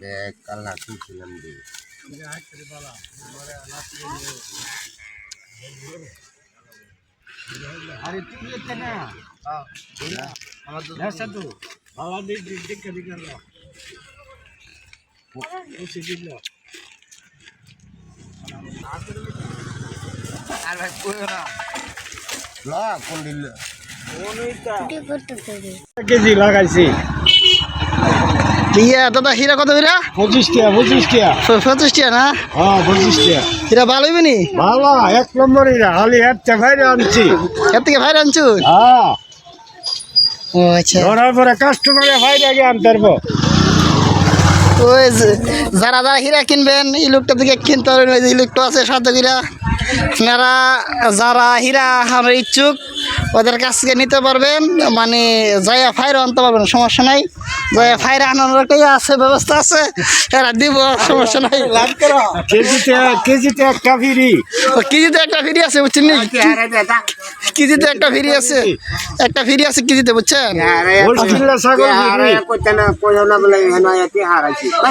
দেখ কাল্লা তুলছিলাম রে আরে তুই এটা না আমার তো ধরছে তো বাবা দিক দিক দিক দিক গেল ও সিটি লো আর ভাই কই না ল কোন দিল কেজি লাগাইছি ইয়া দাদা হীরা কত হীরা? পঁচিশ টাকা পঁচিশ টাকা পঁচিশ টাকা না? হ্যাঁ পঁচিশ হীরা ভালো হইবে নি? ভালো এক নম্বর এরা হালি একটা ভাইরে আনছি। এর থেকে আনছু? হ্যাঁ। ও আচ্ছা। ধরার পরে কাস্টমারে ভাইরে আগে আনতে পারব। ওই যারা যারা হীরা কিনবেন এই লোকটা থেকে কিনতে পারবেন ওই যে এই আছে আপনারা যারা হীরা আমরা ইচ্ছুক ওদের কাছ থেকে নিতে পারবেন মানে জয়া ফাইর আনতে পারবেন সমস্যা নাই। জয়া ফাইর আনানোর ইয়ে আছে ব্যবস্থা আছে এরা দিব সমস্যা নাই। কেজিতে কেজিতে একটা ফিরি। কেজিতে একটা ফ্রি আছে বুঝছেন নি? কেজিতে একটা ফ্রি আছে একটা ফ্রি আছে কেজিতে বুঝছেন?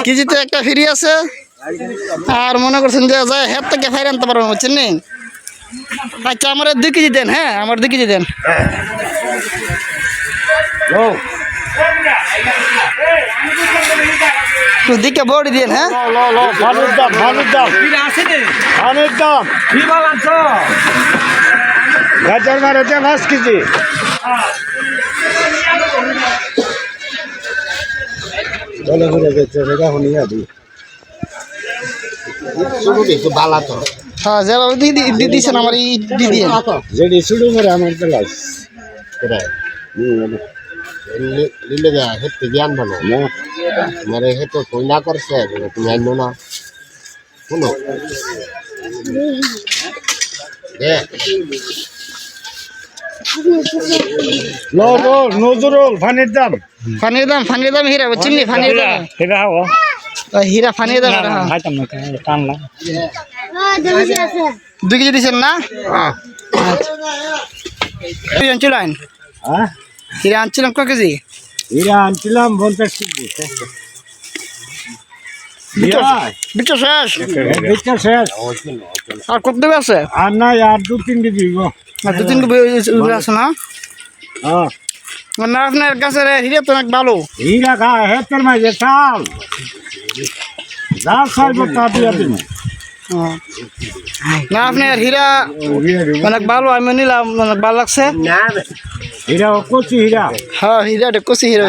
কেজিতে একটা ফ্রি আছে আর মনে করছেন যে যায় হের থেকে ফাইর আনতে পারবেন বুঝছেন আচ্ছা আমার দুই কেজি দেন হ্যাঁ আমার দুই কেজি দেন। দিকে বড়ি দিন হ্যাঁ। ভালোর দাম ভালোর দাম। ভালোর দাম। গাজর মারেছে পাঁচ কেজি। ঘুরে গেছে বালা তো। হ্যাঁ যেভাবে দিয়ে দি- দিয়ে দিয়েছেন আমার এই দিয়ে দিয়ে যেটি শুরু করে আমার বেলায় করে লিলে যা হেতে জ্ঞান ভালো মেরে হেতো তুই না করছে তুমি আইনো না। শুনো? দেখ। লো লো নজরুল ফানির দাম। ফানির দাম ফানির দাম হীরা নি ফানির দাম এটা হব ও, হীরা হ্যাঁ। টান না। দুই কেজি দিয়েছেন না? আচ্ছা দুই আনছিলেন? হ্যাঁ? হীরা আনছিলাম ক কেজি? এরা আনছিলাম পঞ্চাশ কেজি বিচ্ছ শেষ? বেচা শেষ। আর কত দেবে আছে? আর নাই আর দু তিন কেজি আর দু তিন কেজি আছে না? হ্যাঁ। না আপনার কাছে হীরা তো অনেক ভালো। হীরা খা হেতের যে চাল। যা চাইব তা দিয়া দিন। হ্যাঁ। না আপনার হীরা অনেক ভালো আমি নিলাম অনেক ভালো লাগছে। হীরা কচি হীরা। হ্যাঁ হীরা কচি হীরা।